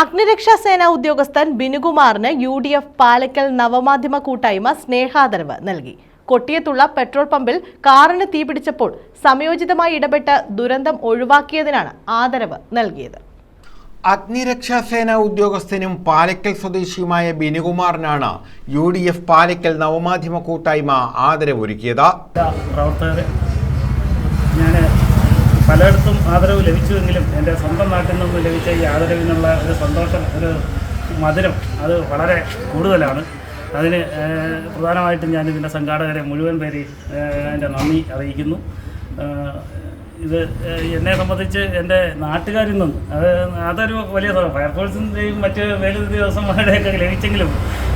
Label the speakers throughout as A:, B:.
A: അഗ്നിരക്ഷാ സേന ഉദ്യോഗസ്ഥൻ ബിനുകുമാറിന് യു ഡി എഫ് പാലക്കൽ നവമാധ്യമ കൂട്ടായ്മ സ്നേഹാദരവ് നൽകി. കൊട്ടിയത്തുള്ള പെട്രോൾ പമ്പിൽ കാറിന് തീപിടിച്ചപ്പോൾ സമയോചിതമായി ഇടപെട്ട് ദുരന്തം ഒഴിവാക്കിയതിനാണ് ആദരവ് നൽകിയത്.
B: അഗ്നിരക്ഷാ സേന ഉദ്യോഗസ്ഥനും പാലക്കൽ സ്വദേശിയുമായ ബിനുകുമാറിനാണ് യു ഡി എഫ് പാലക്കൽ നവമാധ്യമ കൂട്ടായ്മ ആദരവൊരുക്കിയത്.
C: പ്രവർത്തകർ ഞാൻ പലയിടത്തും ആദരവ് ലഭിച്ചുവെങ്കിലും എന്റെ സ്വന്തം നാട്ടിൽ നിന്നും ലഭിച്ച ഈ ആദരവിനുള്ള ഒരു സന്തോഷം ഒരു മധുരം അത് വളരെ കൂടുതലാണ്. അതിന് പ്രധാനമായിട്ടും ഞാൻ ഇതിന്റെ സംഘാടകരെ മുഴുവൻ പേര് എന്റെ നന്ദി അറിയിക്കുന്നു. ഇത് എന്നെ സംബന്ധിച്ച് എന്റെ നാട്ടുകാരിൽ നിന്ന് അത് അതൊരു വലിയ സന്തോഷം. ഫയർഫോഴ്സിന്റെയും മറ്റ് മേലുദ്യോഗ ദിവസങ്ങളുടെയൊക്കെ ലഭിച്ചെങ്കിലും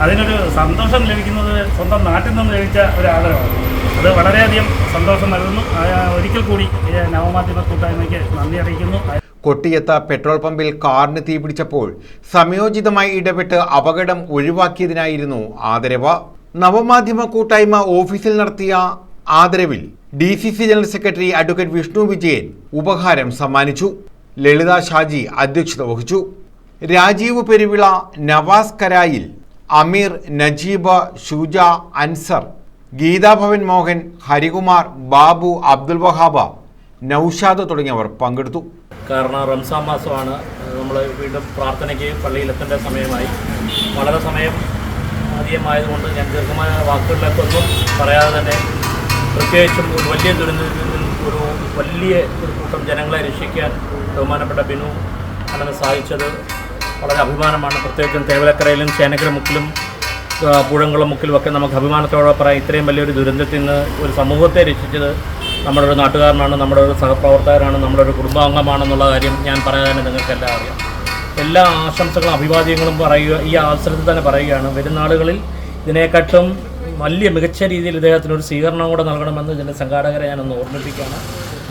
C: അതിനൊരു സന്തോഷം ലഭിക്കുന്നത് സ്വന്തം നാട്ടിൽ നിന്ന് ലഭിച്ച ഒരു ആദരവാണ് അത് വളരെയധികം സന്തോഷം നൽകുന്നു. ഒരിക്കൽ കൂടി നവമാധ്യമ കൂട്ടായ്മയ്ക്ക് നന്ദി അറിയിക്കുന്നു.
B: കൊട്ടിയത്ത പെട്രോൾ പമ്പിൽ കാറിന് തീപിടിച്ചപ്പോൾ സമയോചിതമായി ഇടപെട്ട് അപകടം ഒഴിവാക്കിയതിനായിരുന്നു ആദരവ്. നവമാധ്യമ കൂട്ടായ്മ ഓഫീസിൽ നടത്തിയ ആദരവിൽ D C C general secretary advocate Vishnu Vijayan ഉപഹാരം സമ്മാനിച്ചു. ലളിത ഷാജി അധ്യക്ഷത വഹിച്ചു. രാജീവ് പെരുവിള നവാസ് കരായിൽ അമീർ നജീബ് ഷുജ അൻസർ ഗീതാഭവൻ മോഹൻ ഹരികുമാർ ബാബു അബ്ദുൽ വഹാബ നൌഷാദ് തുടങ്ങിയവർ പങ്കെടുത്തു.
D: കാരണം റംസാൻ മാസമാണ്. നമ്മൾ വീണ്ടും പ്രാർത്ഥനയ്ക്ക് പള്ളിയിലെത്തേണ്ട സമയമായി. വളരെ സമയം അധികമായതുകൊണ്ട് ഞാൻ ദീർഘമായ വാക്കുകളിലേക്കൊന്നും പറയാതെ തന്നെ പ്രത്യേകിച്ചും ഒരു വലിയ ദുരന്തത്തിൽ നിന്നും ഒരു വലിയ ഒരു കൂട്ടം ജനങ്ങളെ രക്ഷിക്കാൻ ബഹുമാനപ്പെട്ട ബിനു അങ്ങനെ സഹായിച്ചത് വളരെ അഭിമാനമാണ്. പ്രത്യേകിച്ചും തേവലക്കരയിലും ചേനക്കര മുക്കിലും പുഴങ്കുളം മുക്കിലും ഒക്കെ നമുക്ക് അഭിമാനത്തോടെ പറയാം. ഇത്രയും വലിയൊരു ദുരന്തത്തിൽ നിന്ന് ഒരു സമൂഹത്തെ രക്ഷിച്ചത് നമ്മുടെ ഒരു നാട്ടുകാരനാണ് നമ്മുടെ ഒരു സഹപ്രവർത്തകരാണ് നമ്മുടെ ഒരു കുടുംബാംഗമാണെന്നുള്ള കാര്യം ഞാൻ പറയാൻ നിങ്ങൾക്കെല്ലാം അറിയാം. എല്ലാ ആശംസകളും അഭിവാദ്യങ്ങളും പറയുക ഈ അവസരത്തിൽ തന്നെ പറയുകയാണ്. വരുന്ന നാളുകളിൽ ഇതിനെക്കാട്ടും വലിയ മികച്ച രീതിയിൽ ഇദ്ദേഹത്തിന് ഒരു സ്വീകരണം കൂടെ നൽകണമെന്ന് ഇതിന്റെ സംഘാടകരെ ഞാനൊന്ന് ഓർമ്മിപ്പിക്കുകയാണ്.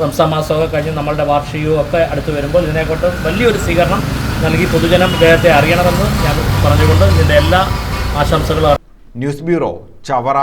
D: റംസാ മാസമൊക്കെ കഴിഞ്ഞ് നമ്മളുടെ വാർഷികവും ഒക്കെ അടുത്ത് വരുമ്പോൾ ഇതിനെക്കൊണ്ട് വലിയൊരു സ്വീകരണം നൽകി പൊതുജനം ഇദ്ദേഹത്തെ അറിയണമെന്ന് ഞാൻ പറഞ്ഞുകൊണ്ട് ഇതിന്റെ എല്ലാ ആശംസകളും
B: ന്യൂസ് ബ്യൂറോ ചവറ